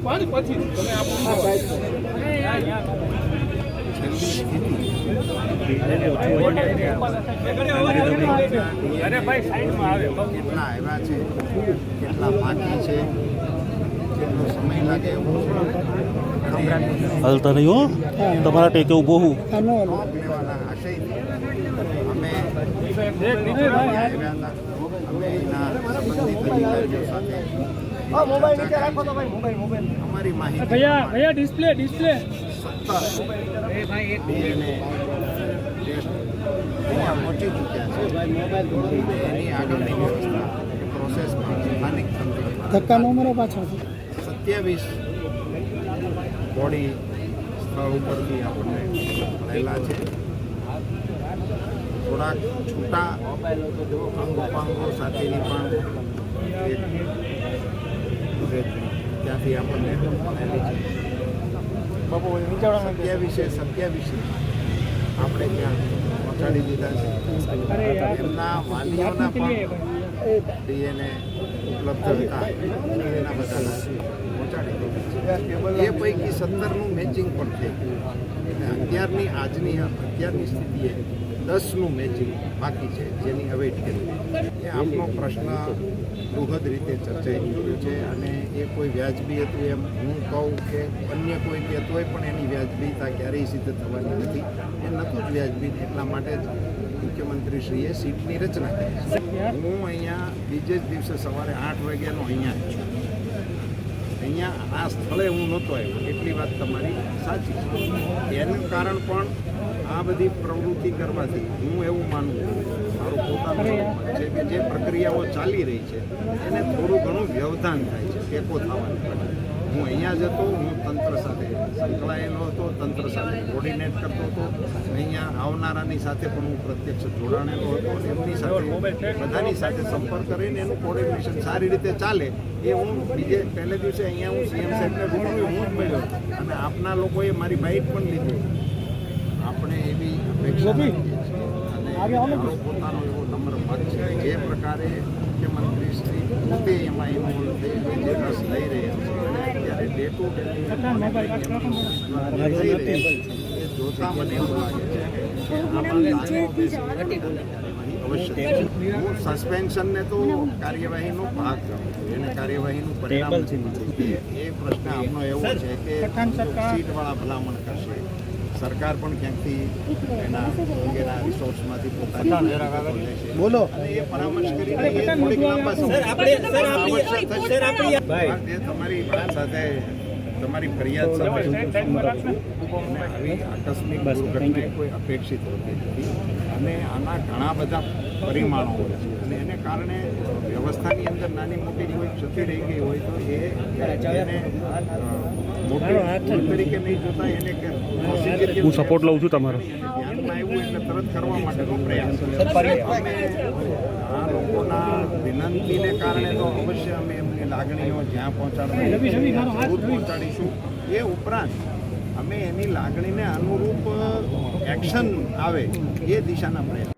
પાણી પછી તમે અરે ભાઈ સાઈડમાં આવે કેટલા આવ્યા છે કેટલા બાકી છે કેટલો સમય લાગે એવું નહીં હો તમારા ટેકે ઊભો હું અમે અમે એના સંબંધિત અધિકારીઓ સાથે અમારી માહિતી. ભૈયા ભૈયા ડિસ્પ્લે ડિસ્પ્લે પહોંચી ચૂક્યા છે. એની આગળની વ્યવસ્થા પ્રોસેસમાં સ્થાનિક ધક્કા નો મરો સત્યાવીસ બોડી સ્થળ ઉપરથી આપણને મળેલા છે. થોડાક છૂટા અંગોપાંગો સાથેની પણ ત્યાંથી આપણને સત્યાવીસે સત્યાવીસે આપણે ત્યાં પહોંચાડી દીધા છે. એમના વાલીઓના પણ ડીએનએ ઉપલબ્ધ હતા. એના બધાના પહોંચાડી એ પૈકી સત્તરનું મેચિંગ પણ થઈ ગયું. અને અત્યારની આજની અત્યારની સ્થિતિએ દસનું મેચિંગ બાકી છે, જેની અવેઇટ કરી એ આપનો પ્રશ્ન બૃહદ રીતે ચર્ચાઈ ગયો છે અને એ કોઈ વ્યાજબી હતું એમ હું કહું કે અન્ય કોઈ કહેતો હોય પણ એની વ્યાજબીતા ક્યારેય સિદ્ધ થવાની નથી. એ નહોતું જ વ્યાજબી એટલા માટે જ મુખ્યમંત્રીશ્રીએ સીટની રચના કરી હું અહીંયા બીજે જ દિવસે સવારે આઠ વાગ્યાનો અહીંયા જ છું. અહીંયા આ સ્થળે હું નહોતો આવ્યો એટલી વાત તમારી સાચી છે. એનું કારણ પણ આ બધી પ્રવૃત્તિ કરવાથી હું એવું માનું છું. મારું પોતાનું છે કે જે પ્રક્રિયાઓ ચાલી રહી છે એને થોડું ઘણું વ્યવધાન થાય છે ટેકો થવાની પડે હું અહીંયા જ હતો હું તંત્ર સાથે સંકળાયેલો હતો તંત્ર સાથે કોર્ડિનેટ કરતો હતો. અહીંયા આવનારાની સાથે પણ હું પ્રત્યક્ષ જોડાણેલો હતો એમની સાથે બધાની સાથે સંપર્ક કરીને એનું કોર્ડિનેશન સારી રીતે ચાલે એ હું બીજે પહેલે દિવસે અહીંયા હું સીએમ સાહેબને રૂબરૂ હું જ મળ્યો અને આપના લોકોએ મારી બાઇક પણ લીધી. આપણે એવી અપેક્ષા અને પોતાનો એવો નમ્ર મત છે. જે પ્રકારે મુખ્યમંત્રી શ્રી પોતે એમાં ઇન્વોલ્વ થઈ જે રસ લઈ રહ્યા છે જોતા મને એવું લાગે છે હું સસ્પેન્શનને તો કાર્યવાહીનો ભાગ ગણું છું. એને કાર્યવાહીનું પરિણામ એ પ્રશ્ન આપનો એવો છે કે સીટવાળા ભલામણ કરશે. સરકાર પણ ક્યાંકથી એના અંગેના રિસોર્સમાંથી પોતાની બોલો. અને એ પરામર્શ કરીને એ થોડીક લાંબા સમય તમારી વાત સાથે તમારી ફરિયાદ સાથે આવી આકસ્મિક દુર્ઘટના કોઈ અપેક્ષિત હોતી નથી. અને આના ઘણા બધા પરિમાણો હોય છે. અને એને કારણે વ્યવસ્થાની અંદર નાની મોટી કોઈ ક્ષતિ રહી ગઈ હોય તો એ એને મોટી તરીકે નહીં જોતા એને હું સપોર્ટ લઉં છું તમારો. એટલે તરત કરવા માટેનો પ્રયાસ. આ લોકોના વિનંતીને કારણે તો અવશ્ય અમે એમની લાગણીઓ જ્યાં પહોંચાડવા જરૂર પહોંચાડીશું. એ ઉપરાંત અમે એની લાગણીને અનુરૂપ એક્શન આવે એ દિશાના પ્રયાસ.